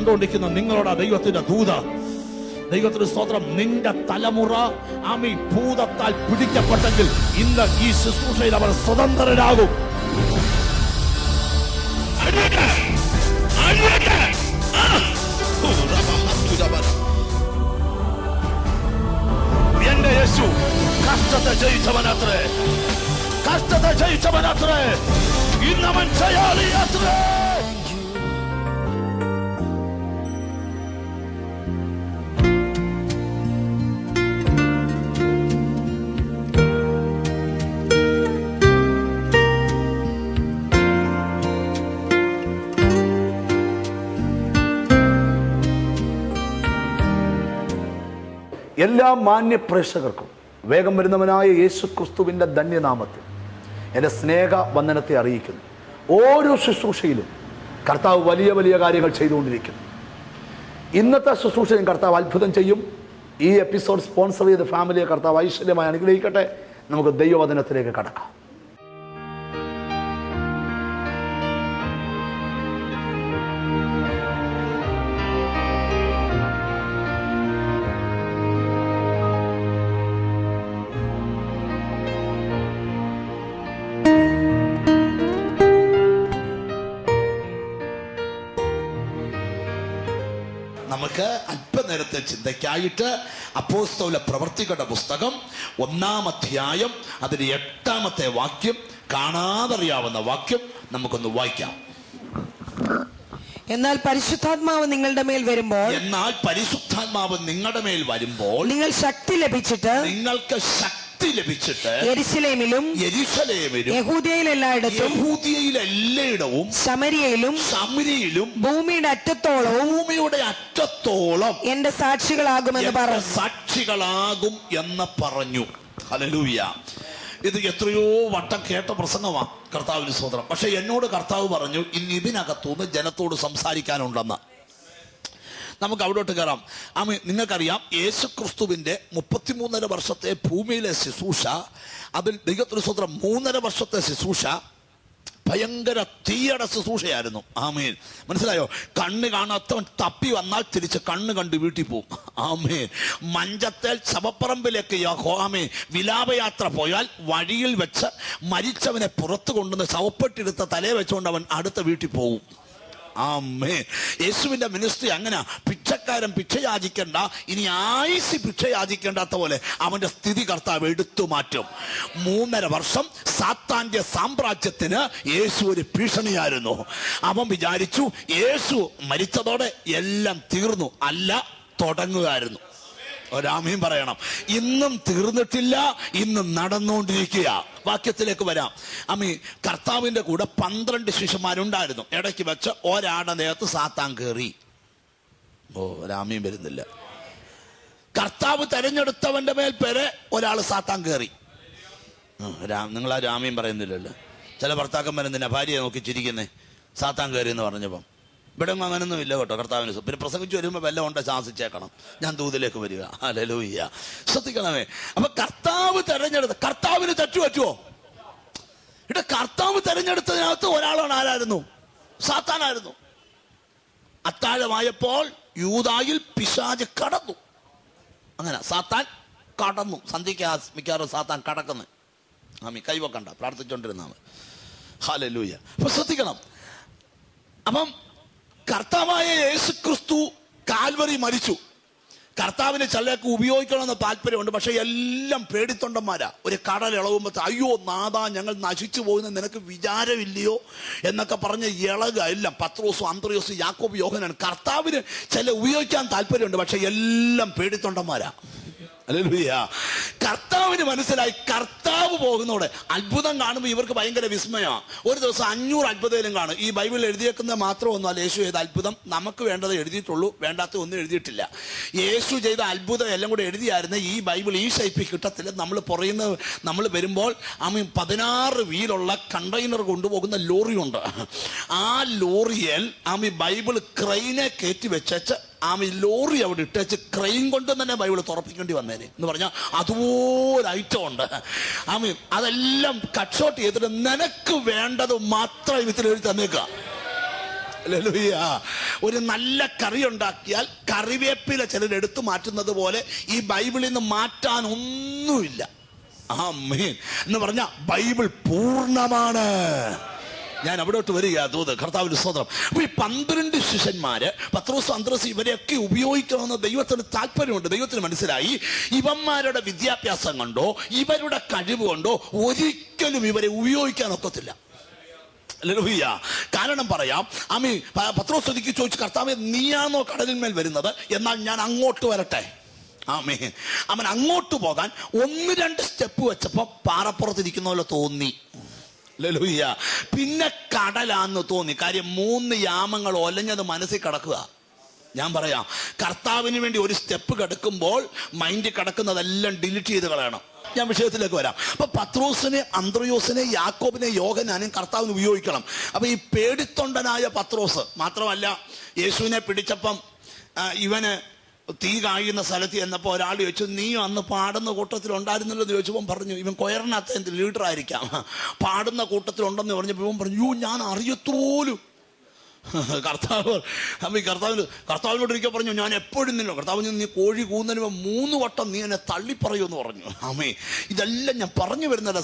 കണ്ടുകൊണ്ടിരിക്കുന്ന നിങ്ങളോട് ദൈവത്തിന്റെ ദൂത. ദൈവത്തിന് സ്തോത്രം നിന്റെ തലമുറ ആമി ഭൂതത്താൽ പിടിക്കപ്പെട്ടെങ്കിൽ ഇന്ന് ഈ ശുശ്രൂഷയിൽ അവർ സ്വതന്ത്രരാകും. എന്റെ യേശു കഷ്ടത്തെ ജയിച്ചവനത്രേ. കഷ്ടത്തെ ജയിച്ചവനത്രേ. ഇന്നവൻ ജയാളിയത്രേ. എല്ലാ മാന്യ പ്രേക്ഷകർക്കും വേഗം വരുന്നവനായ യേശു ക്രിസ്തുവിന്റെ ധന്യനാമത്തിൽ എന്റെ സ്നേഹ വന്ദനത്തെ അറിയിക്കുന്നു. ഓരോ ശുശ്രൂഷയിലും കർത്താവ് വലിയ വലിയ കാര്യങ്ങൾ ചെയ്തുകൊണ്ടിരിക്കുന്നു. ഇന്നത്തെ ശുശ്രൂഷയും കർത്താവ് അത്ഭുതം ചെയ്യും. ഈ എപ്പിസോഡ് സ്പോൺസർ ചെയ്ത ഫാമിലിയെ കർത്താവ് ഐശ്വര്യമായി അനുഗ്രഹിക്കട്ടെ. നമുക്ക് ദൈവവചനത്തിലേക്ക് കടക്കാം. നമുക്ക് അല്പനേരത്തെ ചിന്തയ്ക്കായിട്ട് അപ്പോസ്തോല പ്രവർത്തികളുടെ പുസ്തകം ഒന്നാം അധ്യായം അതിന് എട്ടാമത്തെ വാക്യം കാണാതറിയാവുന്ന വാക്യം നമുക്കൊന്ന് വായിക്കാം. എന്നാൽ പരിശുദ്ധാത്മാവ് നിങ്ങളുടെ മേൽ വരുമ്പോൾ എന്നാൽ പരിശുദ്ധാത്മാവ് നിങ്ങളുടെ മേൽ വരുമ്പോൾ നിങ്ങൾ ശക്തി ലഭിച്ചിട്ട് നിങ്ങൾക്ക് ശക്തി ലഭിച്ചിട്ട് എരിശിലേമിലും യെരൂശലേമിലും യഹൂദയിൽ എല്ലായിടത്തും യഹൂദിയയിൽ എല്ലായിടവും ശമരിയയിലും സമരിയിലും ഭൂമിയുടെ അറ്റത്തോളവും ഭൂമിയുടെ അറ്റത്തോളം എന്റെ സാക്ഷികളാകുമെന്ന് പറഞ്ഞു. സാക്ഷികളാകും എന്ന് പറഞ്ഞു. ഹല്ലേലൂയ. ഇത് എത്രയോ വട്ടം കേട്ട പ്രസംഗമാണ് കർത്താവിന് സ്വതന്ത്രം പക്ഷെ എന്നോട് കർത്താവ് പറഞ്ഞു ഇനി ഇതിനകത്തുനിന്ന് ജനത്തോട് സംസാരിക്കാനുണ്ടെന്ന്. നമുക്ക് അവിടോട്ട് കയറാം ആമി നിങ്ങൾക്കറിയാം യേശു ക്രിസ്തുവിന്റെ മുപ്പത്തിമൂന്നര വർഷത്തെ ഭൂമിയിലെ ശുശ്രൂഷ അതിൽ ദൈവത്തിന് സ്വന്തം മൂന്നര വർഷത്തെ ശുശ്രൂഷ ഭയങ്കര തീയട ശുശ്രൂഷയായിരുന്നു. ആമേൻ. മനസ്സിലായോ? കണ്ണ് കാണാത്തവൻ തപ്പി വന്നാൽ തിരിച്ച് കണ്ണ് കണ്ട് വീട്ടിൽ പോവും. ആമേൻ. മഞ്ചത്തേൽ ശവപ്പറമ്പിലേക്ക് ആമേ വിലാപയാത്ര പോയാൽ വഴിയിൽ വെച്ച് മരിച്ചവനെ പുറത്തു കൊണ്ടുവന്ന് ശവപ്പെട്ടിരുത്ത തലയെ വെച്ചുകൊണ്ട് അവൻ അടുത്ത വീട്ടിൽ പോവും. ആമേ യേശുവിന്റെ മിനിസ്ട്രി അങ്ങനെ. പിച്ചക്കാരൻ പിച്ച യാചിക്കണ്ട ഇനി ആയിസി പിച്ച യാചിക്കേണ്ടാത്ത പോലെ അവന്റെ സ്ഥിതി കർത്താവ് എടുത്തു മാറ്റും. മൂന്നര വർഷം സാത്താന്റെ സാമ്രാജ്യത്തിന് യേശു ഒരു ഭീഷണിയായിരുന്നു. അവൻ വിചാരിച്ചു യേശു മരിച്ചതോടെ എല്ലാം തീർന്നു. അല്ല തുടങ്ങുകയായിരുന്നു. ഒരാമയും പറയണം. ഇന്നും തീർന്നിട്ടില്ല ഇന്നും നടന്നുകൊണ്ടിരിക്കുക വാക്യത്തിലേക്ക് വരാം. അമ്മി കർത്താവിന്റെ കൂടെ പന്ത്രണ്ട് ശിഷ്യന്മാരുണ്ടായിരുന്നു. ഇടയ്ക്ക് വെച്ച് ഒരാടെ നേരത്ത് സാത്താൻ കയറി ഓ രാമയും വരുന്നില്ല. കർത്താവ് തെരഞ്ഞെടുത്തവന്റെ മേൽ പേരെ ഒരാൾ സാത്താൻ കയറി നിങ്ങൾ ആ രാമയും പറയുന്നില്ലല്ലോ. ചില ഭർത്താക്കന്മാരെന്തിനാ ഭാര്യയെ നോക്കി ചിരിക്കുന്നേ? സാത്താൻ കയറി എന്ന് പറഞ്ഞപ്പം. ഇവിടെ അങ്ങനൊന്നും ഇല്ല കേട്ടോ കർത്താവിന് പിന്നെ പ്രസംഗിച്ച് വരുമ്പോൾ വല്ല കൊണ്ട് ശാസിച്ചേക്കണം. ഞാൻ ദൂതിലേക്ക് വരിക. അലലൂയ്യ ശ്രദ്ധിക്കണമേ. അപ്പൊ കർത്താവ് തെരഞ്ഞെടുത്ത കർത്താവിന് തെറ്റു പറ്റുമോ ഇവിടെ കർത്താവ് തെരഞ്ഞെടുത്തതിനകത്ത് ഒരാളാണ് ആരായിരുന്നു? സാത്താനായിരുന്നു. അത്താഴമായപ്പോൾ യൂതായിൽ പിശാജ് കടന്നു. അങ്ങനെ സാത്താൻ കടന്നു. സന്ധ്യയ്ക്ക് മിക്കാറും സാത്താൻ കടക്കുന്നു. ആമി കൈവക്കണ്ട. പ്രാർത്ഥിച്ചുകൊണ്ടിരുന്നാണ് ഹാലലൂയ അപ്പൊ ശ്രദ്ധിക്കണം. അപ്പം കർത്താവായ യേശു ക്രിസ്തു കാൽവറി മരിച്ചു. കർത്താവിനെ ചിലർക്ക് ഉപയോഗിക്കണമെന്ന് താല്പര്യമുണ്ട് പക്ഷെ എല്ലാം പേടിത്തൊണ്ടന്മാരാ. ഒരു കടൽ ഇളകുമ്പോൾ അയ്യോ നാദാ ഞങ്ങൾ നശിച്ചു പോകുന്ന നിനക്ക് വിചാരമില്ലയോ എന്നൊക്കെ പറഞ്ഞ് ഇളക എല്ലാം. പത്രോസും അന്ത്രയോസും യാക്കോബ് യോഹനാണ് കർത്താവിന് ചില ഉപയോഗിക്കാൻ താല്പര്യമുണ്ട് പക്ഷെ എല്ലാം പേടിത്തൊണ്ടന്മാരാ. കർത്താവിന് മനസ്സിലായി കർത്താവ് പോകുന്നോടെ അത്ഭുതം കാണുമ്പോൾ ഇവർക്ക് ഭയങ്കര വിസ്മയമാണ് ഒരു ദിവസം അഞ്ഞൂറ് അത്ഭുതയിലും കാണും. ഈ ബൈബിളിൽ എഴുതിയേക്കുന്ന മാത്രമൊന്നുമല്ല യേശു ചെയ്ത അത്ഭുതം നമുക്ക് വേണ്ടത് എഴുതിയിട്ടുള്ളൂ വേണ്ടാത്ത ഒന്നും എഴുതിയിട്ടില്ല. യേശു ചെയ്ത അത്ഭുതം എല്ലാം കൂടെ എഴുതിയായിരുന്നു ഈ ബൈബിൾ ഈ ഷൈപ്പിൽ കിട്ടത്തില്ല. നമ്മൾ പുറയുന്ന നമ്മൾ വരുമ്പോൾ അമ്മ പതിനാറ് വീലുള്ള കണ്ടെയ്നർ കൊണ്ടുപോകുന്ന ലോറിയുണ്ട്. ആ ലോറിയിൽ അമ്മ ബൈബിൾ ക്രെയിനെ കയറ്റി വെച്ചേച്ച് ആമി ലോറി അവിടെ ഇട്ടേച്ച് ക്രെയിൻ കൊണ്ട് തന്നെ ബൈബിൾ തുറപ്പിക്കേണ്ടി വന്നേനെ. എന്ന് പറഞ്ഞാൽ അതുപോലെ ഐറ്റം ഉണ്ട്. ആമി അതെല്ലാം കട്ട് ഷോട്ട് ചെയ്തിട്ട് നിനക്ക് വേണ്ടത് മാത്രം ഇതിൽ എഴുതി തന്നേക്കുക. ഒരു നല്ല കറി ഉണ്ടാക്കിയാൽ കറിവേപ്പില ചിലർ എടുത്തു മാറ്റുന്നത് പോലെ ഈ ബൈബിളിൽ നിന്ന് മാറ്റാൻ ഒന്നുമില്ല. ആ മീൻ എന്ന് പറഞ്ഞ ബൈബിൾ പൂർണമാണ്. ഞാൻ അവിടോട്ട് വരിക തോത് കർത്താവിന്റെ സ്വതന്ത്രം അപ്പോൾ ഈ പന്ത്രണ്ട് ശിഷ്യന്മാര് പത്രോസ് അന്ത്രസ് ഇവരെയൊക്കെ ഉപയോഗിക്കണമെന്ന് ദൈവത്തിന് താല്പര്യമുണ്ട്. ദൈവത്തിന് മനസ്സിലായി ഇവന്മാരുടെ വിദ്യാഭ്യാസം കൊണ്ടോ ഇവരുടെ കഴിവ് കൊണ്ടോ ഒരിക്കലും ഇവരെ ഉപയോഗിക്കാൻ ഒക്കത്തില്ല. കാരണം പറയാം പത്രോസ് ഒരിക്കൽ ചോദിച്ചു കർത്താവ് നീയാണോ കടലിന്മേൽ വരുന്നത്? എന്നാൽ ഞാൻ അങ്ങോട്ട് വരട്ടെ. ആമേ അവൻ അങ്ങോട്ട് പോകാൻ ഒന്ന് രണ്ട് സ്റ്റെപ്പ് വെച്ചപ്പോൾ പാറപ്പുറത്തിരിക്കുന്ന പോലെ തോന്നി. ഹല്ലേലൂയ. പിന്നെ കടലാന്ന് തോന്നി. കാര്യം മൂന്ന് യാമങ്ങൾ ഒലഞ്ഞത് മനസ്സിൽ കിടക്കുക. ഞാൻ പറയാം. കർത്താവിന് വേണ്ടി ഒരു സ്റ്റെപ്പ് കിടക്കുമ്പോൾ മൈൻഡ് കിടക്കുന്നതെല്ലാം ഡിലീറ്റ് ചെയ്ത് കളയണം. ഞാൻ വിഷയത്തിലേക്ക് വരാം. അപ്പൊ പത്രോസിനെ അന്ത്രയോസിനെ യാക്കോബിനെ യോഗനാനും കർത്താവിന് ഉപയോഗിക്കണം. അപ്പൊ ഈ പേടിത്തൊണ്ടനായ പത്രോസ് മാത്രമല്ല യേശുവിനെ പിടിച്ചപ്പം ഇവന് തീ കായുന്ന സ്ഥലത്ത് ചെന്നപ്പോൾ ഒരാൾ ചോദിച്ചു നീ അന്ന് പാടുന്ന കൂട്ടത്തിൽ ഉണ്ടായിരുന്നല്ലോ? എന്ന് ചോദിച്ചപ്പോൾ പറഞ്ഞു ഇവൻ കൊയറിനകത്ത് എന്ത് ലീഡർ ആയിരിക്കാം. പാടുന്ന കൂട്ടത്തിലുണ്ടെന്ന് പറഞ്ഞപ്പോൾ ഇവൻ പറഞ്ഞു യോ ഞാൻ അറിയത്തോലും കർത്താവ് അപ്പം ഈ കർത്താവിന് കർത്താവിനോട്ടിരിക്കാൻ പറഞ്ഞു ഞാൻ എപ്പോഴും നിന്നോ കർത്താവ് നീ കോഴി കൂന്നതിന് മൂന്ന് വട്ടം നീ എന്നെ തള്ളിപ്പറയുമെന്ന് പറഞ്ഞു. ആമേ ഇതെല്ലാം ഞാൻ പറഞ്ഞു വരുന്ന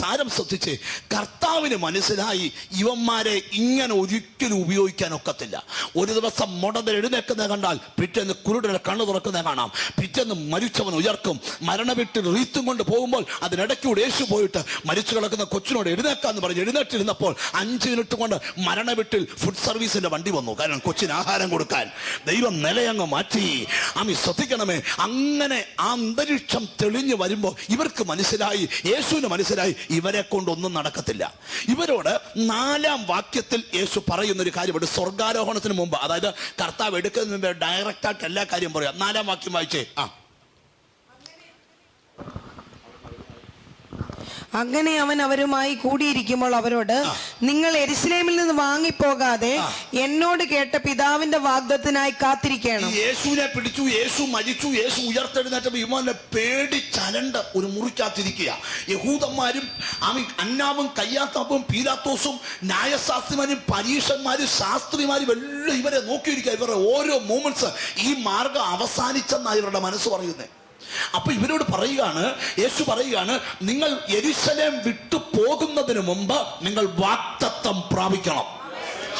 സാരം ശ്രദ്ധിച്ച് കർത്താവിന് മനസ്സിലായി ഇവന്മാരെ ഇങ്ങനെ ഒരിക്കലും ഉപയോഗിക്കാൻ ഒക്കത്തില്ല. ഒരു ദിവസം മുടന്തൽ എഴുന്നേക്കുന്നത് കണ്ടാൽ പിറ്റേന്ന് കുരുടനെ കണ്ണു തുറക്കുന്നത് കാണാം. പിറ്റേന്ന് മരിച്ചവൻ ഉയർക്കും. മരണവീട്ടിൽ റീത്തും കൊണ്ട് പോകുമ്പോൾ അതിനിടയ്ക്കൂടെ യേശു പോയിട്ട് മരിച്ചു കിടക്കുന്ന കൊച്ചിനോട് എഴുന്നേക്കാന്ന് പറഞ്ഞ് എഴുന്നേറ്റിരുന്നപ്പോൾ അഞ്ച് മിനിറ്റ് കൊണ്ട് മരണവീട്ടിൽ ഫുഡ് സർവീസിന്റെ വണ്ടി വന്നു. കാരണം കൊച്ചിന് ആഹാരം കൊടുക്കാൻ. ദൈവം നിലയങ്ങ് മാറ്റി. ആമി ശ്രദ്ധിക്കണമേ. അങ്ങനെ ആ അന്തരീക്ഷം തെളിഞ്ഞു വരുമ്പോൾ ഇവർക്ക് മനസ്സിലായി യേശുവിന് മനസ്സിലായി ഇവരെ കൊണ്ടൊന്നും നടക്കത്തില്ല. ഇവരോട് നാലാം വാക്യത്തിൽ യേശു പറയുന്ന ഒരു കാര്യമുണ്ട്. സ്വർഗാരോഹണത്തിന് മുമ്പ് അതായത് കർത്താവ് എടുക്കുന്നതിന് മുമ്പ് ഡയറക്റ്റ് ആയിട്ട് എല്ലാ കാര്യം പറയാം. നാലാം വാക്യം വായിച്ചേ. ആ. അങ്ങനെ അവൻ അവരുമായി കൂടിയിരിക്കുമ്പോൾ അവരോട് നിങ്ങൾ എരിശിലേമിൽ നിന്ന് വാങ്ങിപ്പോകാതെ എന്നോട് കേട്ട പിതാവിന്റെ വാഗ്ദത്തിനായി കാത്തിരിക്കണം യേശുവിനെ പിടിച്ചു യേശു മരിച്ചു യേശു ഉയർത്തെഴുന്നേറ്റ പേടി ചലണ്ട ഒരു മുറിക്കാത്തിരിക്കുക യഹൂദന്മാരും അവൻ അന്നാവും കയ്യാത്താപ്പും പീലാത്തോസും ന്യായശാസ്ത്രിമാരും പരീക്ഷന്മാരും ശാസ്ത്രിമാരും എല്ലാം ഇവരെ നോക്കിയിരിക്കുക ഇവരുടെ ഓരോ മൂമെന്റ്സ് ഈ മാർഗം അവസാനിച്ചെന്നാണ് ഇവരുടെ മനസ്സ് പറയുന്നത് അപ്പൊ ഇവരോട് പറയുകയാണ് യേശു പറയുകയാണ് നിങ്ങൾ എരിശലേം വിട്ടു പോകുന്നതിന് മുമ്പ് നിങ്ങൾ വാക്തത്വം പ്രാപിക്കണം.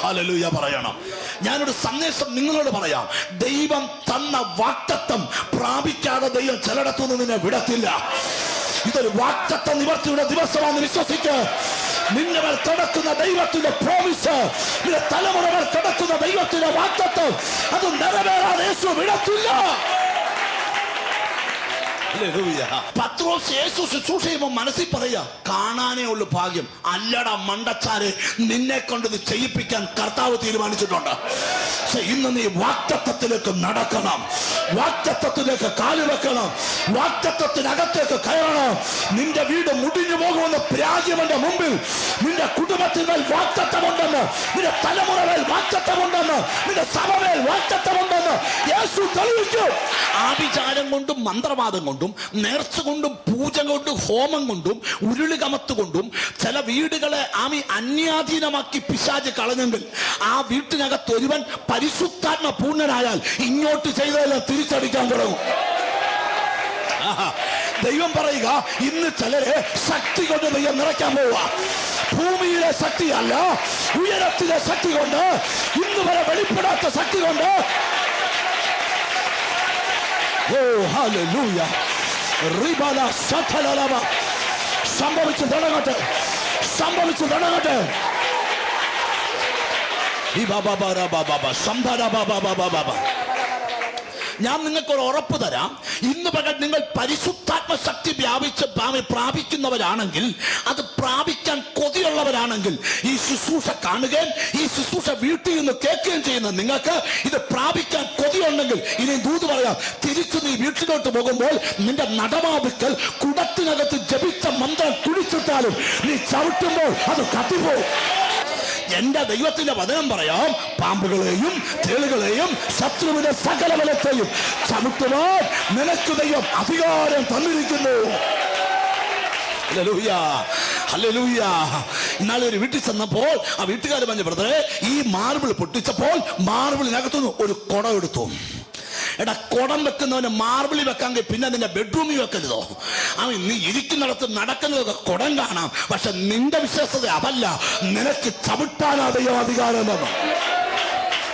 ഹല്ലേലൂയ പറയണം. ഞാനൊരു സന്ദേശം നിങ്ങളോട് പറയാം. ദൈവം തന്ന വാക്തത്വം പ്രാപിക്കാതെ ദൈവം ചിലയിടത്തുനിന്ന് നിന്നെ വിടത്തില്ല. ഇതൊരു വാക്തത്വ നിവർത്തിയുടെ ദിവസമാണെന്ന് വിശ്വസിക്ക്. നിന്നവർ കിടക്കുന്ന ദൈവത്തിന്റെ പ്രോമിസ് നിന്റെ തലമുറ മേൽ കിടക്കുന്ന ദൈവത്തിന്റെ വാക്തത്വം അത് നിറവേറാതെ യേശു വിടത്തില്ല. പത്രോസ് യേശു ശുശ്രൂഷ ചെയ്യുമ്പോൾ മനസ്സിൽ പറയാ കാണാനേ ഉള്ളു ഭാഗ്യം. അല്ലട മണ്ടച്ചാരെ നിന്നെ കൊണ്ട് ഇത് ചെയ്യിപ്പിക്കാൻ കർത്താവ് തീരുമാനിച്ചിട്ടുണ്ട്. ഇന്ന് നീ വാക്തത്വത്തിലേക്ക് നടക്കണം. വാക്തത്വത്തിലേക്ക് കാലുവെക്കണം വാക്തത്വത്തിനകത്തേക്ക് കയറണം. നിന്റെ വീട് മുടിഞ്ഞു പോകുമെന്ന് പ്രാജ്യമന്റെ മുമ്പിൽ നിന്റെ കുടുംബത്തിന്മേൽ വാക്തത്വമുണ്ടെന്ന് നിന്റെ തലമുറമേൽ വാക്തത്വമുണ്ടെന്ന് നിന്റെ സഭമേൽ വാക്തത്വമുണ്ടെന്ന് യേശു തെളിയിച്ചു. ആഭിചാരം കൊണ്ടും മന്ത്രവാദം കൊണ്ടും നേർച്ച കൊണ്ടും പൂജ കൊണ്ടും ഹോമം കൊണ്ടും ഉരുളി കൊണ്ടും ചില വീടുകളെ ആമി അന്യാധീനമാക്കി പിശാജ് കളഞ്ഞെങ്കിൽ ആ വീട്ടിനകത്ത് ഒരുവൻ പരിശുദ്ധാത്മ പൂർണനായാൽ ഇങ്ങോട്ട് ചെയ്തതെല്ലാം തിരിച്ചടിക്കാൻ തുടങ്ങും. ദൈവം പറയുക ഇന്ന് ചിലരെ ശക്തി കൊണ്ട് ദൈവം നിറയ്ക്കാൻ പോവുക. ഭൂമിയിലെ ശക്തിയല്ല ഉയരത്തിലെ ശക്തി കൊണ്ട് ഇന്ന് വരെ വെളിപ്പെടാത്ത ശക്തി കൊണ്ട്. ഓ സഥലലവ സംഭവിച്ചു തുടങ്ങട്ടെ സംഭവിച്ചു തുടങ്ങട്ടെ ഈ ബാബാ ബാബാ ബാബാ സംഭര ബാബാ ബാബാ ബാബാ ഞാൻ നിങ്ങൾക്ക് ഒരു ഉറപ്പ് തരാം. ഇന്ന് പകൽ നിങ്ങൾ പരിശുദ്ധാത്മ ശക്തി വ്യാപിച്ച് പ്രാപിക്കുന്നവരാണെങ്കിൽ അത് പ്രാപിക്കാൻ കൊതിയുള്ളവരാണെങ്കിൽ ഈ ശുശ്രൂഷ കാണുകയും ഈ ശുശ്രൂഷ വീട്ടിൽ നിന്ന് കേൾക്കുകയും ചെയ്യുന്ന നിങ്ങൾക്ക് ഇത് പ്രാപിക്കാൻ കൊതിയുണ്ടെങ്കിൽ ഇനി ദൂത് പറയാം തിരിച്ചു നീ വീട്ടിലോട്ട് പോകുമ്പോൾ നിന്റെ നടമാവിക്കൽ കുടത്തിനകത്ത് ജപിച്ച മന്ത്രം കുഴിച്ചിട്ടാലും നീ ചവിട്ടുമ്പോൾ അത് കത്തിപ്പോവും. എന്റെ ദൈവത്തിന്റെ വചനം പറയാം. പാമ്പുകളെയും തേളുകളെയും ശത്രുവിന്റെ സകല ബലത്തെയും ചവിട്ടുവാൻ നിനക്ക് ദൈവം അധികാരം തന്നിരിക്കുന്നു. ഇന്നാളെ ഒരു വീട്ടിൽ ചെന്നപ്പോൾ ആ വീട്ടുകാർ പറഞ്ഞ ബ്രദറെ ഈ മാർബിൾ പൊട്ടിച്ചപ്പോൾ മാർബിളിനകത്തുനിന്ന് ഒരു കുടം എടുത്തു. എടാ കുടം വെക്കുന്നവന് മാർബിളിൽ വെക്കാമെങ്കിൽ പിന്നെ നിന്റെ ബെഡ്റൂമിൽ വെക്കരുതോ? അവൻ നീ ഇരിക്കുന്നിടത്ത് നടക്കുന്നതൊക്കെ കുടം കാണാം. പക്ഷെ നിന്റെ വിശ്വാസത അതല്ല. നിനക്ക് ചവിട്ടാനാതെയോ അധികാരം തന്നു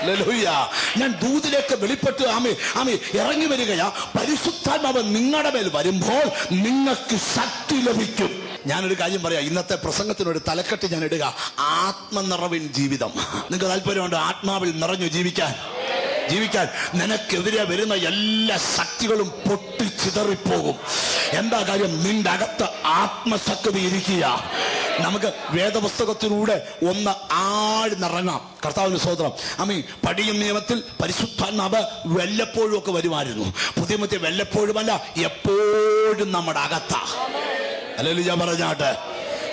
ഹല്ലേലൂയ. ഞാൻ ദൂതിലേക്ക് വെളിപ്പെട്ട്. ആമി ആമി ഇറങ്ങി വരികയാ. പരിശുദ്ധാത്മാവ് നിങ്ങളുടെ മേൽ വരുമ്പോൾ നിങ്ങൾക്ക് ശക്തി ലഭിക്കും. ഞാനൊരു കാര്യം പറയാം. ഇന്നത്തെ പ്രസംഗത്തിനൊരു തലക്കെട്ട് ഞാൻ ഇടുക. ആത്മനിറവിൻ ജീവിതം. നിങ്ങൾക്ക് താല്പര്യമുണ്ട്? ആത്മാവിൽ നിറഞ്ഞു ജീവിക്കാൻ. ജീവിക്കാൻ നിനക്കെതിരെ വരുന്ന എല്ലാ ശക്തികളും പൊട്ടി ചിതറിപ്പോകും. എന്താ കാര്യം? നിന്റെ അകത്ത് ആത്മശക്തി ഇരിക്കുക. നമുക്ക് വേദപുസ്തകത്തിലൂടെ ഒന്ന് ആഴ്ന്നിറങ്ങാം കർത്താവിന് സ്വതന്ത്രം അമ്മീ പടിയും നിയമത്തിൽ പരിശുദ്ധാത്മാവ് വല്ലപ്പോഴും ഒക്കെ വരുമായിരുന്നു. പുതിയ വല്ലപ്പോഴുമല്ല എപ്പോഴും നമ്മുടെ അകത്താ. ഹല്ലേലൂയ പറഞ്ഞാട്ട്.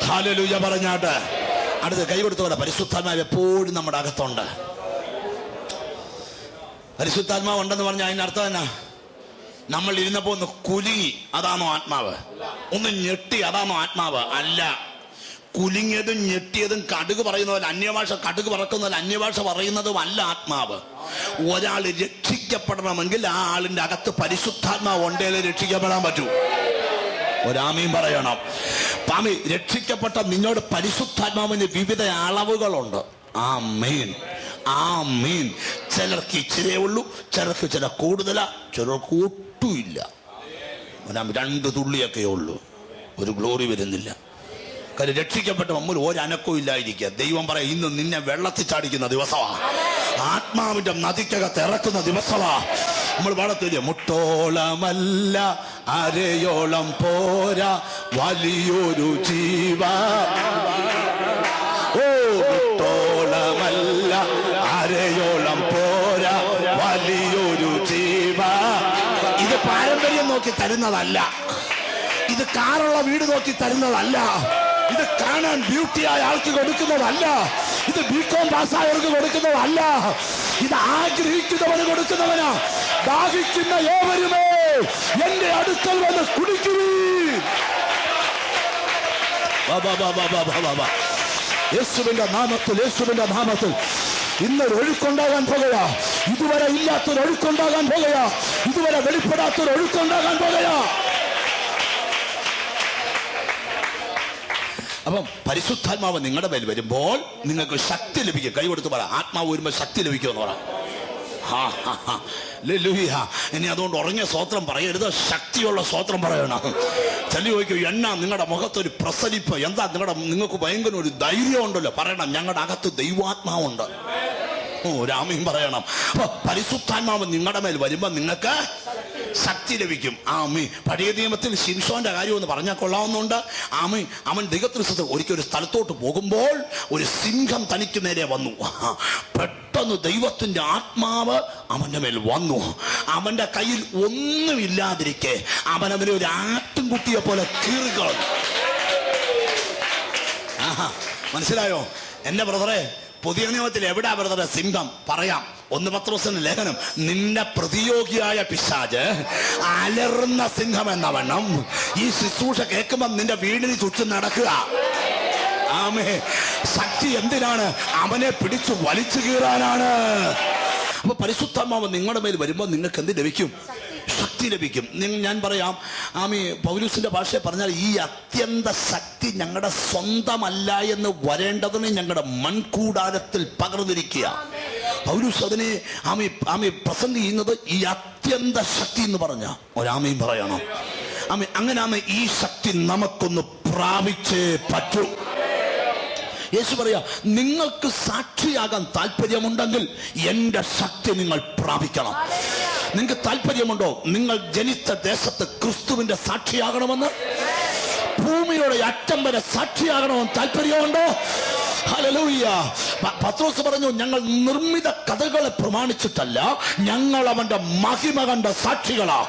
ഹലലുജ പറഞ്ഞാട്ട്. അടുത്ത് കൈ കൊടുത്തോടെ പരിശുദ്ധാത്മാവ് എപ്പോഴും നമ്മുടെ അകത്തുണ്ട്. പരിശുദ്ധാത്മാവ് ഉണ്ടെന്ന് പറഞ്ഞാൽ അതിന്റെ അർത്ഥം എന്നാ? നമ്മൾ ഇരുന്നപ്പോ ഒന്ന് കുലുങ്ങി അതാണോ ആത്മാവ്? ഒന്ന് ഞെട്ടി അതാണോ ആത്മാവ്? അല്ല. കുലുങ്ങിയതും ഞെട്ടിയതും കടുക് പറയുന്ന പോലെ അന്യഭാഷ കടുക് പറക്കുന്ന പോലെ അന്യഭാഷ പറയുന്നതും അല്ല ആത്മാവ്. ഒരാൾ രക്ഷിക്കപ്പെടണമെങ്കിൽ ആ ആളിന്റെ അകത്ത് പരിശുദ്ധാത്മാവ് ഉണ്ടേലേ രക്ഷിക്കപ്പെടാൻ പറ്റൂ. ഒരാമയും പറയണം. പാമി രക്ഷിക്കപ്പെട്ട നിന്നോട് പരിശുദ്ധാത്മാവിന് വിവിധ അളവുകളുണ്ട്. ആ മെയിൻ ആ മെയിൻ ചിലർക്ക് ഇച്ചിരേ ഉള്ളൂ ചിലർക്ക് ചില കൂടുതലാ ചിലർക്ക് ഒട്ടുമില്ല. രണ്ട് തുള്ളിയൊക്കെ ഉള്ളൂ ഒരു ഗ്ലോറി വരുന്നില്ല. കാര്യം രക്ഷിക്കപ്പെട്ട നമ്മൾ ഒരനക്കവും ഇല്ലായിരിക്കുക. ദൈവം പറയാം ഇന്ന് നിന്നെ വെള്ളത്തിൽ ചാടിക്കുന്ന ദിവസമാ. ആത്മാവിന്റെ നദിക്കകത്ത് ഇറക്കുന്ന ദിവസമാ. നമ്മൾ വളർത്തില്ല മുട്ടോളമല്ല അരയോളം പോരാ വലിയൊരു ജീവ. നോക്കി തരുന്നതല്ല. ഇത് കാറുള്ള വീട് നോക്കി തരുന്നതല്ല. ഇത് കാണാൻ ബ്യൂട്ടിയായ ആൾക്ക് കൊടുക്കുന്നതല്ല. ഇത് ബികോം പാസ്സായവർക്ക് കൊടുക്കുന്നതല്ല. ഇത് ആഗ്രഹിക്കുന്നവന് കൊടുക്കുന്നവനാ. ദാഹിക്കുന്ന ഏവരുമേ എന്റെ അടുക്കൽ വന്ന് കുടിക്കുവിന്റെ നാമത്തിൽ യേശുവിന്റെ നാമത്തിൽ ഇന്നൊരു ഒഴുക്കുണ്ടാകാൻ പോകുക. ഇതുവരെ ഇല്ലാത്തൊരു ഒഴുക്കുണ്ടാകാൻ പോകുകയാ ഇതുവരെ വെളിപ്പെടാത്തൊരു ഒഴുക്കുണ്ടാകാൻ പോകുകയാ. അപ്പം പരിശുദ്ധാത്മാവ് നിങ്ങളുടെ മേൽ വരുമ്പോൾ നിങ്ങൾക്ക് ശക്തി ലഭിക്കും. കൈ കൊടുത്ത് പറ ആത്മാവ് വരുമ്പോൾ ശക്തി ലഭിക്കുമെന്ന് പറ. ഇനി അതുകൊണ്ട് ഉറങ്ങിയ സ്വത്രം പറയരുത്. ശക്തിയുള്ള സ്വത്രം പറയണം. ചെല്ലി ചോദിക്കും എന്നാ നിങ്ങളുടെ മുഖത്തൊരു പ്രസരിപ്പ്? എന്താ നിങ്ങളുടെ നിങ്ങൾക്ക് ഭയങ്കര ഒരു ധൈര്യം ഉണ്ടല്ലോ? പറയണം ഞങ്ങളുടെ അകത്ത് ദൈവാത്മാവുണ്ട്. രാമയും പറയണം. അപ്പൊ പരിശുദ്ധാത്മാവ് നിങ്ങളുടെ മേൽ വരുമ്പോ നിങ്ങൾക്ക് ശക്തി ലഭിക്കും. ആമി പഴയ നിയമത്തിൽ ശിംഷോന്റെ കാര്യം ഒന്ന് പറഞ്ഞാൽ കൊള്ളാവുന്നുണ്ട് ആമി അവൻ ദൈവത്തിന് ഒരിക്കൽ ഒരു സ്ഥലത്തോട്ട് പോകുമ്പോൾ ഒരു സിംഹം തനിക്ക് നേരെ വന്നു. പെട്ടെന്ന് ദൈവത്തിന്റെ ആത്മാവ് അവന്റെ മേൽ വന്നു. അവന്റെ കയ്യിൽ ഒന്നുമില്ലാതിരിക്കെ അവൻ അവനെ ഒരു ആട്ടിൻകുട്ടിയെ പോലെ ആഹാ. മനസ്സിലായോ? എന്റെ ബ്രദറെ പുതിയ നിയമത്തിൽ എവിടാ ബ്രദറെ സിംഹം? പറയാം. ഒന്ന് പത്രോസിന്റെ ലേഖനം. നിന്റെ പ്രതിയോഗിയായ പിശാജ് അലറുന്ന സിംഹം എന്ന വണ്ണം ഈ ശുശ്രൂഷ കേൾക്കുമ്പോൾ നിന്റെ വീടിന് ചുറ്റും നടക്കുക. ആമേ ശക്തി എന്തിനാണ് അവനെ പിടിച്ചു വലിച്ചു കീറാനാണ്? അപ്പൊ പരിശുദ്ധമാവ് നിങ്ങളുടെ മേൽ വരുമ്പോൾ നിങ്ങൾക്ക് എന്ത് ലഭിക്കും? ശക്തി ലഭിക്കും. ഞാൻ പറയാം ആമി പൗലൂസിന്റെ ഭാഷയെ പറഞ്ഞാൽ ഈ അത്യന്ത ശക്തി ഞങ്ങളുടെ സ്വന്തമല്ല എന്ന് വരേണ്ടതിന് ഞങ്ങളുടെ മൺകൂടാരത്തിൽ പകർന്നിരിക്കുക. പൗലൂസ് അതിനെ ആമി ആമി പ്രസന്റ് ചെയ്യുന്നത് ഈ അത്യന്ത ശക്തി എന്ന് പറഞ്ഞ ഒരാമയും പറയണം. ആമി അങ്ങനെ ആമ ഈ ശക്തി നമുക്കൊന്ന് പ്രാപിച്ചേ പറ്റൂ. യേശു പറയാ നിങ്ങൾക്ക് സാക്ഷിയാകാൻ താല്പര്യമുണ്ടെങ്കിൽ എന്റെ ശക്തി നിങ്ങൾ പ്രാപിക്കണം. നിങ്ങൾക്ക് താല്പര്യമുണ്ടോ നിങ്ങൾ ജനിച്ച ദേശത്ത് ക്രിസ്തുവിന്റെ സാക്ഷിയാകണമെന്ന്? ഭൂമിയുടെ അറ്റം വരെ സാക്ഷിയാകണമെന്ന് താല്പര്യമുണ്ടോ. പത്രോസ് പറഞ്ഞു ഞങ്ങൾ നിർമ്മിത കഥകളെ പ്രമാണിച്ചിട്ടല്ല ഞങ്ങൾ അവന്റെ മഹിമ കണ്ട സാക്ഷികളാ.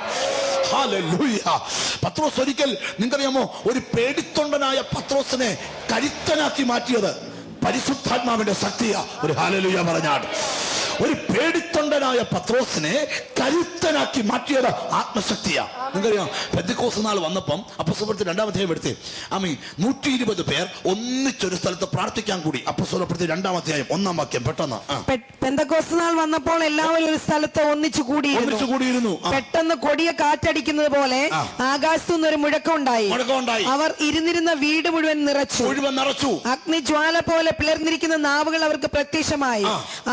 പത്രോസ് ഒരിക്കൽ നിങ്ങൾക്കറിയാമോ ഒരു പേടിത്തൊണ്ടനായ പത്രോസിനെ കരുത്തനാക്കി മാറ്റിയത് പരിശുദ്ധാത്മാവിന്റെ ശക്തിയ. ഒരു ഹാലലുയ പറഞ്ഞാണ്. ഒരു പേടിത്തൊണ്ടനായ പത്രോസിനെ കരുത്തനാക്കി മാറ്റിയത് ആത്മശക്തിയാ. നിങ്ങൾക്കറിയാം പെന്തക്കോസ് നാൾ വന്നപ്പം അപ്പസ്വലപ്പെടുത്തി രണ്ടാമത്തെ എടുത്ത് ആമി നൂറ്റി ഇരുപത് പേർ ഒന്നിച്ചൊരു സ്ഥലത്ത് പ്രാർത്ഥിക്കാൻ കൂടി. അപ്പസ്വലപ്പെടുത്തി രണ്ടാമധ്യായം ഒന്നാം വാക്യം പെട്ടെന്ന്. പെന്തക്കോസ് നാൾ വന്നപ്പോൾ എല്ലാവരും ഒരു സ്ഥലത്ത് ഒന്നിച്ചു കൂടി ഒന്നിച്ചു കൂടിയിരുന്നു പെട്ടെന്ന് കൊടിയ കാറ്റടിക്കുന്നത് പോലെ. ആകാശത്തു നിന്നൊരു മുഴക്കമുണ്ടായി. മുഴക്കമുണ്ടായി. അവർ ഇരുന്നിരുന്ന വീട് മുഴുവൻ നിറച്ചു. മുഴുവൻ നിറച്ചു. അഗ്നി ജ്വാല പോലെ പിളർന്നിരിക്കുന്ന നാവുകൾ അവർക്ക് പ്രത്യക്ഷമായി.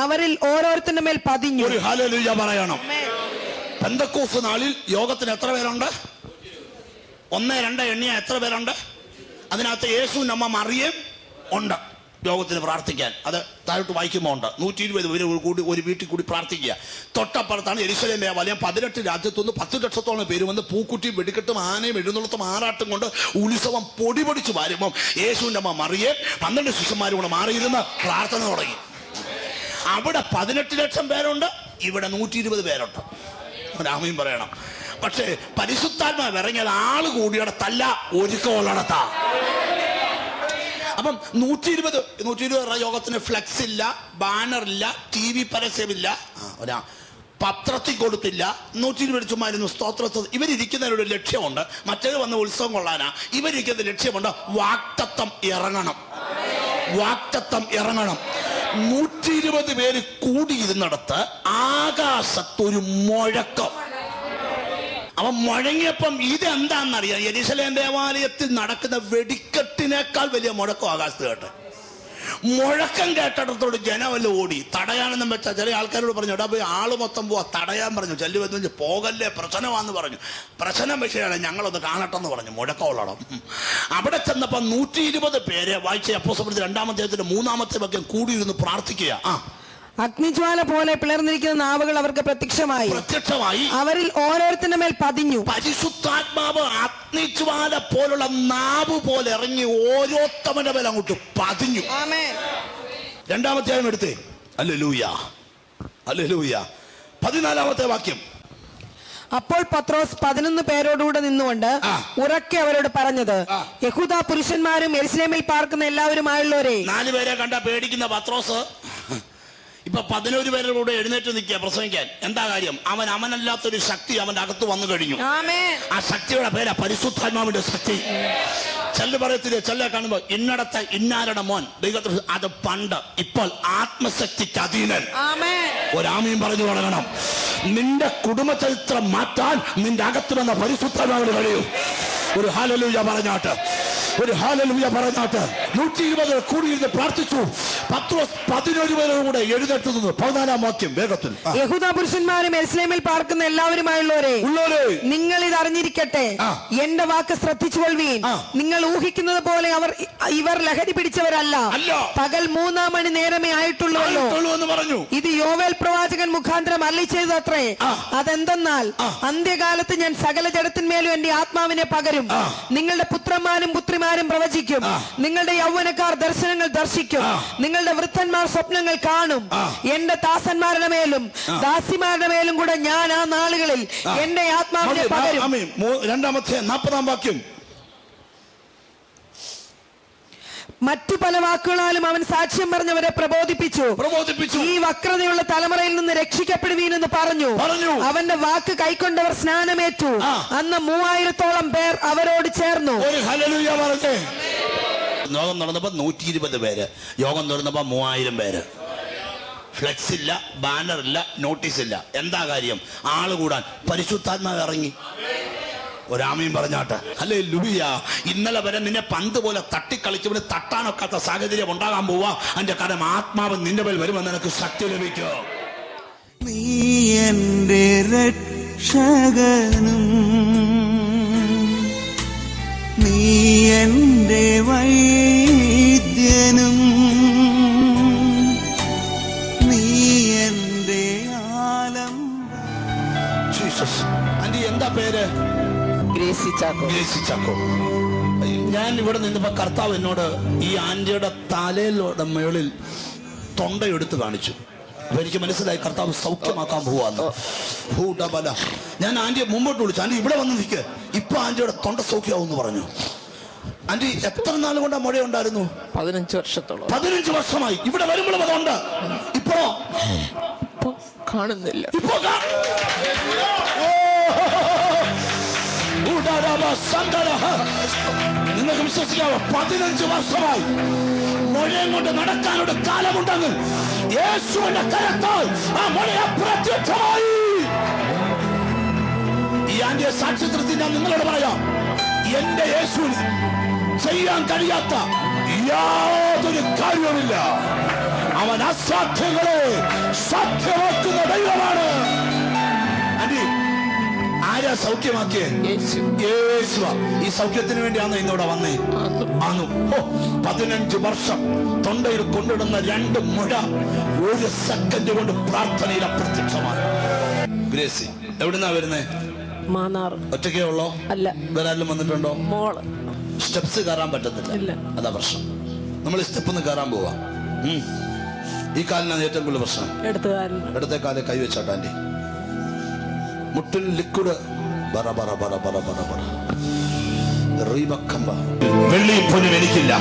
അവരിൽ ഓരോരുത്തരുടെ മേൽ പതിഞ്ഞു. പറയണം. പെന്തക്കോസ് നാളിൽ യോഗത്തിന് എത്ര പേരുണ്ട്? ഒന്ന് രണ്ട് എണ്ണിയ എത്ര പേരുണ്ട്? അതിനകത്ത് യേശു നമ്മ മറിയേം ഉണ്ട്. യോഗത്തിന് പ്രാർത്ഥിക്കാൻ. അത് താഴോട്ട് വായിക്കുമ്പോൾ ഉണ്ട്. നൂറ്റി ഇരുപത് പേര് കൂടി ഒരു വീട്ടിൽ കൂടി പ്രാർത്ഥിക്കുക. തൊട്ടപ്പുറത്താണ് എരിശലേം ദേവാലയം പതിനെട്ട് രാജ്യത്തുനിന്ന് പത്ത് ലക്ഷത്തോളം പേര് വന്ന് പൂക്കുട്ടിയും വെടിക്കെട്ടും ആനയും എഴുന്നള്ളത്തും ആറാട്ടും കൊണ്ട് ഉത്സവം പൊടിപൊടിച്ച് വരുമ്പം യേശുവിന്റെ അമ്മ മറിയേ പന്ത്രണ്ട് ശിഷ്യന്മാരും കൂടെ മാറിയിരുന്ന് പ്രാർത്ഥന തുടങ്ങി. അവിടെ പതിനെട്ട് ലക്ഷം പേരുണ്ട്. ഇവിടെ നൂറ്റി ഇരുപത് പേരുണ്ട്. രാമയും പറയണം. പക്ഷേ പരിശുദ്ധാത്മാവ് ഇറങ്ങിയത് ആൾ തല്ല ഒരുക്കമുള്ളിടത്താ. അപ്പം നൂറ്റി ഇരുപത് നൂറ്റി ഇരുപത് യോഗത്തിന് ഫ്ലെക്സ് ഇല്ല ബാനർ ഇല്ല ടി വി പരസ്യമില്ല. ഒരാ പത്രത്തിൽ കൊടുത്തില്ല നൂറ്റി ഇരുപത് ചുമ്മാ ഇരുന്നു സ്തോത്ര ഇവരിക്കുന്നതിനൊരു ലക്ഷ്യമുണ്ട്. മറ്റേത് വന്ന ഉത്സവം കൊള്ളാനാ. ഇവരിക്കുന്ന ലക്ഷ്യമുണ്ട് വാക്തത്വം ഇറങ്ങണം. വാക്തത്വം ഇറങ്ങണം. നൂറ്റി ഇരുപത് പേര് കൂടിയിരുന്നിടത്ത് ആകാശത്തൊരു മുഴക്കം. അവൻ മുഴങ്ങിയപ്പം ഇതെന്താണെന്നറിയാം. യരിശലേം ദേവാലയത്തിൽ നടക്കുന്ന വെടിക്കെട്ടിനേക്കാൾ വലിയ മുഴക്കം ആകാശത്ത് കേട്ട്. മുഴക്കം കേട്ടിടത്തോട് ജനമല്ല ഓടി. തടയാണെന്ന് വെച്ചാൽ ചില ആൾക്കാരോട് പറഞ്ഞു എടാ പോയി ആൾ മൊത്തം പോവാ തടയാൻ പറഞ്ഞു. ചെല്ലു വന്നു പോകല്ലേ പ്രശ്നമാന്ന് പറഞ്ഞു. പ്രശ്നം വിഷയമാണ് ഞങ്ങളൊന്ന് കാണട്ടെന്ന് പറഞ്ഞു മുഴക്കമുള്ളടം അവിടെ ചെന്നപ്പോൾ നൂറ്റി ഇരുപത് പേരെ വായിച്ച അപ്പോസപ്പെടുത്തി രണ്ടാമത്തെ മൂന്നാമത്തെ വാക്യം കൂടിയിരുന്ന് പ്രാർത്ഥിക്കുക ആ. അഗ്നിജ്വാല പോലെ പിളർന്നിരിക്കുന്ന നാവുകൾ അവർക്ക് പ്രത്യക്ഷമായി. പ്രത്യക്ഷമായി. അവരിൽ ഓരോരുത്തരുടെ മേൽ പതിഞ്ഞു. പരിശുദ്ധാത്മാവ് അഗ്നിജ്വാല പോലുള്ള നാവ് പോലെ ഇറങ്ങി ഓരോത്തവന്റെ മേൽ അങ്ങോട്ട് പതിഞ്ഞു. രണ്ടാമത്തെ ആയം എടുത്തേ. അല്ലൂയ അല്ലൂയ അല്ല ലൂയ പതിനാലാമത്തെ വാക്യം. അപ്പോൾ പത്രോസ് പതിനൊന്ന് പേരോടുകൂടെ നിന്നുകൊണ്ട് ഉറക്കെ അവരോട് പറഞ്ഞത് യഹൂദ പുരുഷന്മാരും എരുസലേമിൽ പാർക്കുന്ന എല്ലാവരുമായുള്ളവരെ. നാല് പേരെ കണ്ട പേടിക്കുന്ന പത്രോസ്? ഇപ്പൊ പതിനൊരു പേരുടെ കൂടെ എഴുന്നേറ്റ് നിൽക്കുക പ്രസംഗിക്കാൻ. എന്താ കാര്യം? അവൻ അവനല്ലാത്തൊരു ശക്തി അവന്റെ അകത്ത് വന്നു കഴിഞ്ഞു. ആ ശക്തിയുടെ പേരാ പരിശുദ്ധാത്മാവിന്റെ ശക്തി. ചെല്ല് പറയത്തില്ലേ ചെല്ല കാണുമ്പോ ഇന്നടത്തെ ഇന്നാരുടെ മോൻ? ദൈവത്തിൽ അത് പണ്ട് ഇപ്പോൾ ആത്മശക്തിക്ക് അധീനൻ. ഒരാമയും പറഞ്ഞു തുടങ്ങണം നിന്റെ കുടുംബ ചരിത്രം മാറ്റാൻ നിന്റെ അകത്ത് വന്ന പരിശുദ്ധാത്മാവിന് കഴിയും. ഒരു ഹാലലൂയ പറഞ്ഞാട്ട്. ഒരു ഹാലലൂയ പറഞ്ഞാട്ട്. നൂറ്റി ഇരുപത് കൂടിയിരുന്ന് പ്രാർത്ഥിച്ചു. പത്രോസ് പതിനൊരു പേരുടെ കൂടെ എഴുന്നേറ്റ് നിന്ന്. പതിനാലാം വാക്യം വേഗത്തിൽ. യഹൂദ പുരുഷന്മാരും എസ്ലേമിൽ പാർക്കുന്ന എല്ലാവരുമായുള്ളവരെ നിങ്ങൾ ഇത് അറിഞ്ഞിരിക്കട്ടെ എന്റെ വാക്ക് ശ്രദ്ധിച്ചുകൊള്ളുവീൻ. ആ. നിങ്ങൾ ഊഹിക്കുന്നത് പോലെ അവർ ഇവർ ലഹരി പിടിച്ചവരല്ല. പകൽ മൂന്നാം മണി നേരമേ ആയിട്ടുള്ളൂ. എന്ന് പറഞ്ഞു. ഇത് യോവേൽ പ്രവാചകൻ മുഖാന്തരം അല്ലി ചെയ്തത്രേ. അതെന്തെന്നാൽ അന്ത്യകാലത്ത് ഞാൻ സകല ജടത്തിന്മേലും എന്റെ ആത്മാവിനെ പകരും. ആ. നിങ്ങളുടെ പുത്രന്മാരും പുത്രിമാരും പ്രവചിക്കും. നിങ്ങളുടെ യൗവനക്കാർ ദർശനങ്ങൾ ദർശിക്കും. നിങ്ങളുടെ വൃദ്ധന്മാർ സ്വപ്നങ്ങൾ കാണും. എന്റെ ദാസന്മാരുടെ മേലും ദാസിമാരുടെ മേലും കൂടെ ഞാൻ ആ നാളുകളിൽ. എന്റെ ആത്മാവിനെ പകരും. രണ്ടാമത്തെ നാൽപ്പതാം വാക്യം. മറ്റു പല വാക്കുകളാലും അവൻ സാക്ഷ്യം പറഞ്ഞവരെ പ്രബോധിപ്പിച്ചു. പ്രബോധിപ്പിച്ചു. ഈ വക്രതയുള്ള തലമുറയിൽ നിന്ന് രക്ഷിക്കപ്പെടുവീനെന്ന് പറഞ്ഞു. പറഞ്ഞു. അവന്റെ വാക്ക് കൈക്കൊണ്ടവർ സ്നാനമേറ്റു. അന്ന് മൂവായിരത്തോളം പേർ അവരോട് ചേർന്നു. ഒരു ഹല്ലേലൂയ പറഞ്ഞേ. യോഗം നടന്നപ്പോ നൂറ്റി ഇരുപത് പേര്. യോഗം തുറന്നപ്പോ മൂവായിരം പേര്. ഫ്ലെക്സ് ഇല്ല ബാനർ ഇല്ല നോട്ടീസ് ഇല്ല. എന്താ കാര്യം? ആൾ കൂടാൻ. പരിശുദ്ധാത്മാവ് ഇറങ്ങി. ഒരാമയും പറഞ്ഞാട്ടെ അല്ലേ ലുബിയ ഇന്നലെ വരെ നിന്നെ പന്ത് പോലെ തട്ടിക്കളിച്ചവന് തട്ടാനൊക്കാത്ത സാഹചര്യം ഉണ്ടാകാൻ പോവാ. അന്റെ കാരണം ആത്മാവ് നിന്റെ മേൽ വരുമെന്ന് നിനക്ക് ശക്തി ലഭിക്കോ. നീ എന്റെ രക്ഷകനും ഗ്രേസി ചാക്കോ ഗ്രേസി ഞാൻ ഇവിടെ നിന്നിപ്പോ കർത്താവ് എന്നോട് ഈ ആന്റിയുടെ തലയിലൂടെ മേളിൽ തൊണ്ടയെടുത്ത് കാണിച്ചു. അപ്പൊ എനിക്ക് മനസ്സിലായി കർത്താവ് സൗഖ്യമാക്കാൻ പോവാന്ന്. ഭൂഡബല ഞാൻ ആന്റിയെ മുമ്പോട്ട് വിളിച്ചു. ആന്റി ഇവിടെ വന്ന് നിൽക്കുക ഇപ്പൊ ആന്റിയുടെ തൊണ്ട സൗഖ്യമാവും എന്ന് പറഞ്ഞു. ആന്റി എത്ര നാൾ കൊണ്ട് മഴ മുഴ ഉണ്ടായിരുന്നു പതിനഞ്ച് വർഷത്തോളം. പതിനഞ്ച് വർഷമായി. ഇവിടെ വരുമ്പോഴും അതുണ്ട് ഇപ്പോ? കാണുന്നില്ല. ഇപ്പോ നിങ്ങൾക്ക് വിശ്വസിക്കാവോ? പതിനഞ്ച് വർഷമായി മുഴയും കൊണ്ട് നടക്കാനൊരു കാലമുണ്ടെങ്കിൽ യേശുവിന്റെ കരത്താൽ ആ മുഴ പ്രത്യക്ഷമായി. ഈ ആന്റെ സാക്ഷ്യത്തിൽ ഞാൻ നിങ്ങളോട് പറയാം എന്റെ യേശുവിന് ചെയ്യാൻ കഴിയാത്ത യാതൊരു കാര്യവുമില്ല. അവൻ അസാധ്യങ്ങളെ സാധ്യമാക്കുന്ന ദൈവമാണ്. ആരാ സൗഖ്യമാക്കിയേ? യേശുവാ ഈ സൗഖ്യത്തിന് വേണ്ടിയാണ് ഇന്നിവിടെ വന്നേ? ആന്നു ഓ പതിനഞ്ച് വർഷം തൊണ്ടയിൽ കൊണ്ടിടുന്ന രണ്ട് മുഴ ഒരു സെക്കൻഡ് കൊണ്ട് പ്രാർത്ഥനയിൽ അപ്രത്യക്ഷമാണ് ഗ്രേസി എവിടുന്നാ വരുന്നേ? മാന്നാർ. ഒറ്റയ്ക്കേ ഉള്ളോ? അല്ല. വേറെ വന്നിട്ടുണ്ടോ? മോൾ സ്റ്റെപ്സ് കയറാൻ പറ്റത്തില്ല. അതാ പ്രശ്നം. നമ്മൾ സ്റ്റെപ്പ് ഒന്ന് കയറാൻ പോവാ. ഈ കാലിനാണ് ഏറ്റവും കൂടുതൽ പ്രശ്നം. ഇടത്തെ കാലിൽ കൈവച്ചാട്ടാ ആന്റി. മുട്ടിൽ ലിക്വിഡ്. ബറ ബറ ബറ ബറ ബറ ബറ. വെള്ളിയും പൊന്നും എനിക്കില്ല.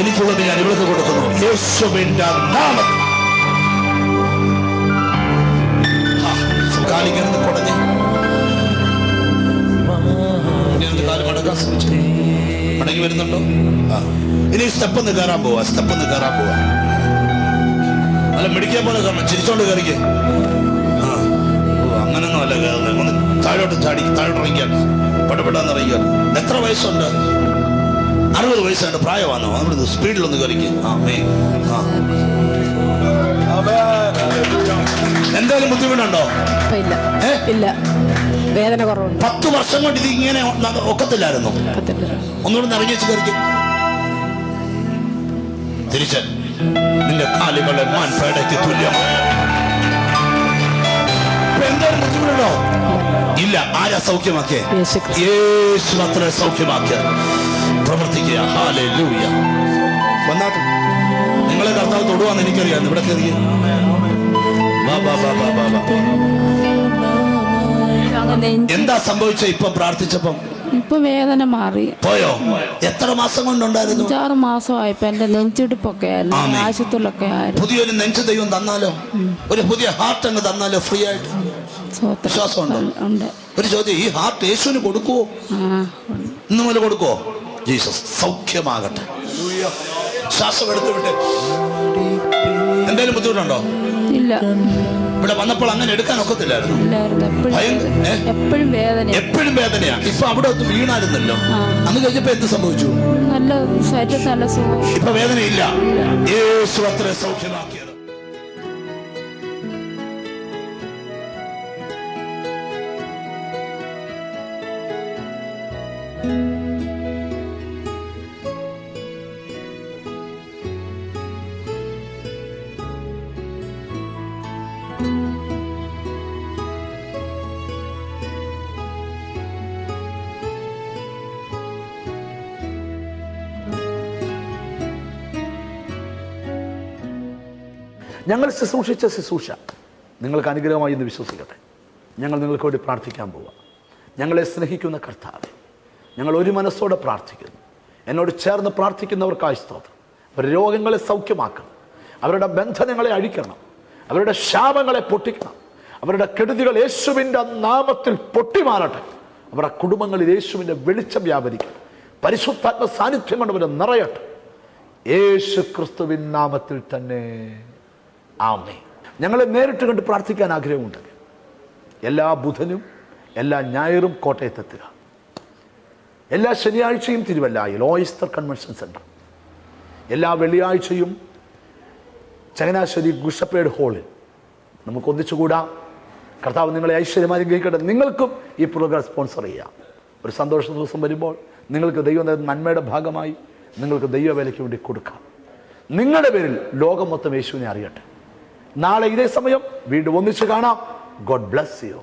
എനിക്കുള്ളത് ഞാൻ ഇവിടുത്തെ കൊടുക്കുന്നു. യേശുവിന്റെ നാമം. കാലിങ്ങനെ മടക്കാൻ ശ്രമിച്ചു. മടങ്ങി വരുന്നുണ്ടോ? ഇനി സ്റ്റെപ്പ് ഒന്ന് കയറാൻ പോവാ സ്റ്റെപ്പ് ഒന്ന് കയറാൻ പോവാ. അല്ല മെഡിക്കാൻ പോലെ കയറണം. ചിരിച്ചോണ്ട് കയറിക്കേ. അല്ല കയറുന്നത് ഒന്ന് താഴോട്ട് ചാടി താഴോട്ട് ഇറങ്ങിയാൽ പടപെടാന്ന് ഇറങ്ങിയാൽ എത്ര വയസ്സുണ്ട്? അറുപത് വയസ്സുണ്ട് പ്രായമാണോ? അവിടെ സ്പീഡിലൊന്ന് കയറിക്ക്. ആ മേ ആ. എന്തായാലും ബുദ്ധിമുട്ടുണ്ടോ? ഇല്ല. ഇല്ല. വേദന കുറവുണ്ട്. പത്ത് വർഷം കൊണ്ട് ഇത് ഇങ്ങനെ ഒക്കത്തില്ലായിരുന്നു? ഒന്നുകൂടെ ഇറങ്ങി വെച്ച് കയറിക്ക്. തിരിച്ച്. നിന്റെ കാലുകളെ മാൻപേടയ്ക്ക് തുല്യമാണ്. ബുദ്ധിമുട്ടുണ്ടോ ഇല്ല ആരാ സൗഖ്യമാക്കിയേ? യേശു അത്ര സൗഖ്യമാക്കിയത് പ്രവർത്തിക്കുക. ഹാലൂയ വന്നാട്ട്. നിങ്ങളെ കർത്താവ് തൊടുവാന്ന് എനിക്കറിയാം. ഇവിടെ കയറി. വാ വാ വാ വാ വാ വാ. അങ്ങ് നെഞ്ച് എന്താ സംഭവിച്ച ഇപ്പൊ പ്രാർത്ഥിച്ചപ്പം? ഇപ്പൊ വേദന മാറി. പോയോ? എത്ര മാസം കൊണ്ടുണ്ടായിരുന്നു? അഞ്ചാറ് മാസമായപ്പോ എന്റെ നെഞ്ചിടിപ്പൊക്കെ ആയിരുന്നു. ആശുപത്രിയിലൊക്കെ ആയിരുന്നു. പുതിയൊരു നെഞ്ച് ദൈവം തന്നാലോ? ഒരു പുതിയ ഹാർട്ട് അങ്ങ് തന്നാലോ? ഫ്രീ ആയിട്ട്. വിശ്വാസമുണ്ടോ? ഉണ്ട്. ഒരു ചോദ്യം ഈ ഹാർട്ട് യേശുവിന് കൊടുക്കുവോ. ഇന്ന് മുതൽ കൊടുക്കുവോ? ജീസസ് സൗഖ്യമാകട്ടെ. ശ്വാസം എടുത്തു വിട്ട് എന്തെങ്കിലും ബുദ്ധിമുട്ടുണ്ടോ? ഇല്ല. ഇവിടെ വന്നപ്പോൾ അങ്ങനെ എടുക്കാൻ ഒക്കത്തില്ലായിരുന്നു. എപ്പോഴും വേദനയാ. ഇപ്പൊ അവിടെ ഒന്ന് വീണായിരുന്നല്ലോ. അന്ന് കഴിഞ്ഞപ്പോ എന്ത് സംഭവിച്ചു? നല്ല നല്ല സുഖം. ഇപ്പൊ വേദനയില്ല. യേശു അത്ര സൗഖ്യമാക്കിയത്. ഞങ്ങൾ ശുശ്രൂഷിച്ച ശുശ്രൂഷ നിങ്ങൾക്ക് അനുഗ്രഹമായി എന്ന് വിശ്വസിക്കട്ടെ. ഞങ്ങൾ നിങ്ങൾക്ക് വേണ്ടി പ്രാർത്ഥിക്കാൻ പോവാം. ഞങ്ങളെ സ്നേഹിക്കുന്ന കർത്താവെ ഞങ്ങൾ ഒരു മനസ്സോടെ പ്രാർത്ഥിക്കുന്നു. എന്നോട് ചേർന്ന് പ്രാർത്ഥിക്കുന്നവർക്കായി സ്തോത്രം. അവർ രോഗങ്ങളെ സൗഖ്യമാക്കണം. അവരുടെ ബന്ധനങ്ങളെ അഴിക്കണം. അവരുടെ ശാപങ്ങളെ പൊട്ടിക്കണം. അവരുടെ കെടുതികൾ യേശുവിന്റെ നാമത്തിൽ പൊട്ടിമാറട്ടെ. അവരുടെ കുടുംബങ്ങളിൽ യേശുവിന്റെ വെളിച്ചം വ്യാപരിക്കണം പരിശുദ്ധാത്മ സാന്നിധ്യം കൊണ്ട് അവരെ നിറയട്ടെ. യേശു ക്രിസ്തുവിൻ നാമത്തിൽ തന്നെ. ആമേ. ഞങ്ങളെ നേരിട്ട് കണ്ട് പ്രാർത്ഥിക്കാൻ ആഗ്രഹമുണ്ട്. എല്ലാ ബുധനും എല്ലാ ഞായറും കോട്ടയത്തെത്തുക. എല്ലാ ശനിയാഴ്ചയും തിരുവല്ലായിൽ ഓയിസ്റ്റർ കൺവെൻഷൻ സെന്റർ എല്ലാ വെള്ളിയാഴ്ചയും ചങ്ങനാശ്ശേരി ഗുഷപ്പേഡ് ഹാളിൽ നമുക്ക് ഒന്നിച്ചുകൂടാം. കർത്താവ് നിങ്ങളെ ഐശ്വര്യമായി അനുഗ്രഹിക്കട്ടെ. നിങ്ങൾക്കും ഈ പ്രോഗ്രാം സ്പോൺസർ ചെയ്യാം. ഒരു സന്തോഷ ദിവസം വരുമ്പോൾ നിങ്ങൾക്ക് ദൈവം നന്മയുടെ ഭാഗമായി നിങ്ങൾക്ക് ദൈവവേലയ്ക്ക് വേണ്ടി കൊടുക്കാം. നിങ്ങളുടെ പേരിൽ ലോകം മൊത്തം യേശുവിനെ അറിയട്ടെ. നാളെ ഇതേ സമയം വീണ്ടും ഒന്നിച്ച് കാണാം. God bless you